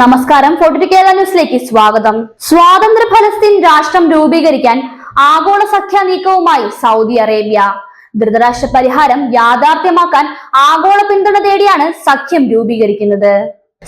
നമസ്കാരം. ഫോർട്ടി കേരള ന്യൂസിലേക്ക് സ്വാഗതം. സ്വാതന്ത്ര്യ ഫലസ്തീൻ രാഷ്ട്രം രൂപീകരിക്കാൻ ആഗോള സഖ്യ നീക്കവുമായി സൗദി അറേബ്യ. ധൃതരാഷ്ട്ര പരിഹാരം യാഥാർത്ഥ്യമാക്കാൻ ആഗോള പിന്തുണ തേടിയാണ് സഖ്യം രൂപീകരിക്കുന്നത്.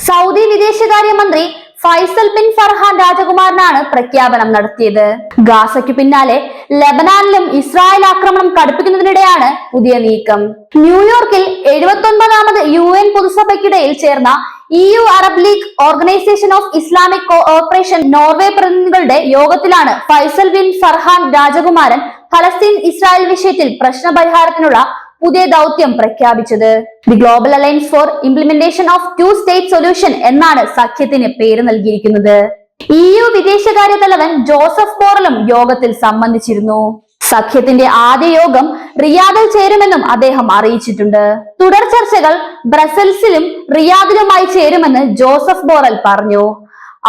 സൗദി വിദേശകാര്യമന്ത്രി ഫൈസൽ ബിൻ ഫർഹാൻ രാജകുമാരനാണ് പ്രഖ്യാപനം നടത്തിയത്. ഗാസയ്ക്ക് പിന്നാലെ ലബനാനിലും ഇസ്രായേൽ ആക്രമണം കടുപ്പിക്കുന്നതിനിടെയാണ് പുതിയ നീക്കം. ന്യൂയോർക്കിൽ എഴുപത്തി ഒൻപതാമത് യു എൻ പൊതുസഭയ്ക്കിടയിൽ ചേർന്ന E U Arab League organisation of Islamic corporation Norway പ്രതിനിധികളുടെ യോഗത്തിലാണ് ഫൈസൽ ബിൻ ഫർഹാൻ രാജകുമാരൻ ഫലസ്തീൻ ഇസ്രായേൽ വിഷയത്തിൽ പ്രശ്നപരിഹാരത്തിനുള്ള പുതിയ ദൗത്യം പ്രഖ്യാപിച്ചത്. The global alliance for implementation of two state solution എന്നാണ് സഖ്യത്തിന് പേര് നൽകിയിരിക്കുന്നത്. ഇ യു വിദേശകാര്യ തലവൻ ജോസഫ് ബോറലും യോഗത്തിൽ സംബന്ധിച്ചിരുന്നു. സഖ്യത്തിന്റെ ആദ്യ യോഗം റിയാദിൽ ചേരുമെന്നും അദ്ദേഹം അറിയിച്ചിട്ടുണ്ട്. തുടർ ചർച്ചകൾ ബ്രസൽസിലും റിയാദിലുമായി ചേരുമെന്ന് ജോസഫ് ബോറൽ പറഞ്ഞു.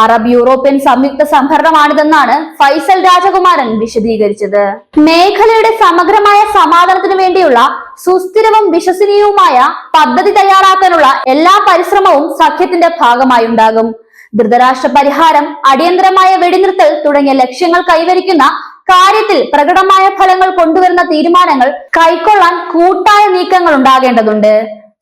അറബ് യൂറോപ്യൻ സംയുക്ത സംഭരണമാണിതെന്നാണ് ഫൈസൽ രാജകുമാരൻ വിശദീകരിച്ചത്. മേഖലയുടെ സമഗ്രമായ സമാധാനത്തിനു വേണ്ടിയുള്ള സുസ്ഥിരവും വിശ്വസനീയവുമായ പദ്ധതി തയ്യാറാക്കാനുള്ള എല്ലാ പരിശ്രമവും സഖ്യത്തിന്റെ ഭാഗമായി ഉണ്ടാകും. ധൃതരാഷ്ട്ര പരിഹാരം അടിയന്തരമായ വെടിനിർത്തൽ തുടങ്ങിയ ലക്ഷ്യങ്ങൾ കൈവരിക്കുന്ന കാര്യത്തിൽ പ്രകടമായ ഫലങ്ങൾ കൊണ്ടുവരുന്ന തീരുമാനങ്ങൾ കൈക്കൊള്ളാൻ കൂട്ടായ നീക്കങ്ങൾ ഉണ്ടാകേണ്ടതുണ്ട്.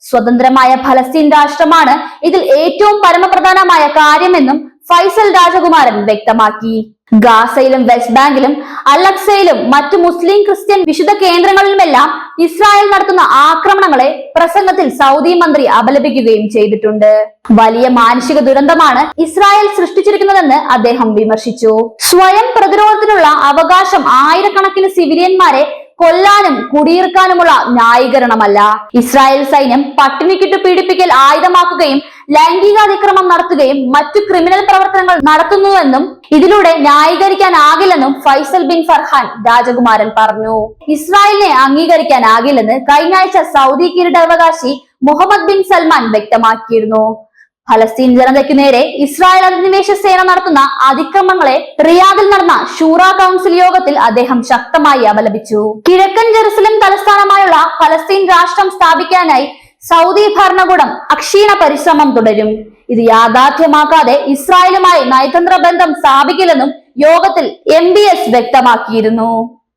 സ്വതന്ത്രമായ ഫലസ്തീൻ രാഷ്ട്രമാണ് ഇതിൽ ഏറ്റവും പരമപ്രധാനമായ കാര്യമെന്നും ഫൈസൽ രാജകുമാരൻ വ്യക്തമാക്കി. ഗാസയിലും വെസ്റ്റ് ബാങ്കിലും അലക്സയിലും മറ്റു മുസ്ലിം ക്രിസ്ത്യൻ വിശുദ്ധ കേന്ദ്രങ്ങളിലുമെല്ലാം ഇസ്രായേൽ നടത്തുന്ന ആക്രമണങ്ങളെ പ്രസംഗത്തിൽ സൗദി മന്ത്രി അപലപിക്കുകയും ചെയ്തിട്ടുണ്ട്. വലിയ മാനുഷിക ദുരന്തമാണ് ഇസ്രായേൽ സൃഷ്ടിച്ചിരിക്കുന്നതെന്ന് അദ്ദേഹം വിമർശിച്ചു. സ്വയം പ്രതിരോധത്തിനുള്ള അവകാശം ആയിരക്കണക്കിന് സിവിലിയന്മാരെ കൊല്ലാനും കുടിയിറക്കാനുമുള്ള ന്യായീകരണമല്ല. ഇസ്രായേൽ സൈന്യം പട്ടിണിക്കിട്ട് പീഡിപ്പിക്കൽ ആയുധമാക്കുകയും ലൈംഗികാതിക്രമം നടത്തുകയും മറ്റു ക്രിമിനൽ പ്രവർത്തനങ്ങൾ നടത്തുന്നുവെന്നും ഇതിലൂടെ ന്യായീകരിക്കാനാകില്ലെന്നും ഫൈസൽ ബിൻ ഫർഹാൻ രാജകുമാരൻ പറഞ്ഞു. ഇസ്രായേലിനെ അംഗീകരിക്കാനാകില്ലെന്ന് കഴിഞ്ഞ ആഴ്ച സൗദി കിരീടാവകാശി മുഹമ്മദ് ബിൻ സൽമാൻ വ്യക്തമാക്കിയിരുന്നു. ഫലസ്തീൻ ജനതയ്ക്കു നേരെ ഇസ്രായേൽ അധിനിവേശ സേന നടത്തുന്ന അതിക്രമങ്ങളെ റിയാദിൽ നടന്ന ഷൂറ കൗൺസിൽ യോഗത്തിൽ അദ്ദേഹം ശക്തമായി അപലപിച്ചു. കിഴക്കൻ ജെറുസലം തലസ്ഥാനമായുള്ള ഫലസ്തീൻ രാഷ്ട്രം സ്ഥാപിക്കാനായി സൗദി ഭരണകൂടം അക്ഷീണ പരിശ്രമം തുടരും. ഇത് യാഥാർത്ഥ്യമാക്കാതെ ഇസ്രായേലുമായി നയതന്ത്ര ബന്ധം സ്ഥാപിക്കില്ലെന്നും യോഗത്തിൽ എം വ്യക്തമാക്കിയിരുന്നു.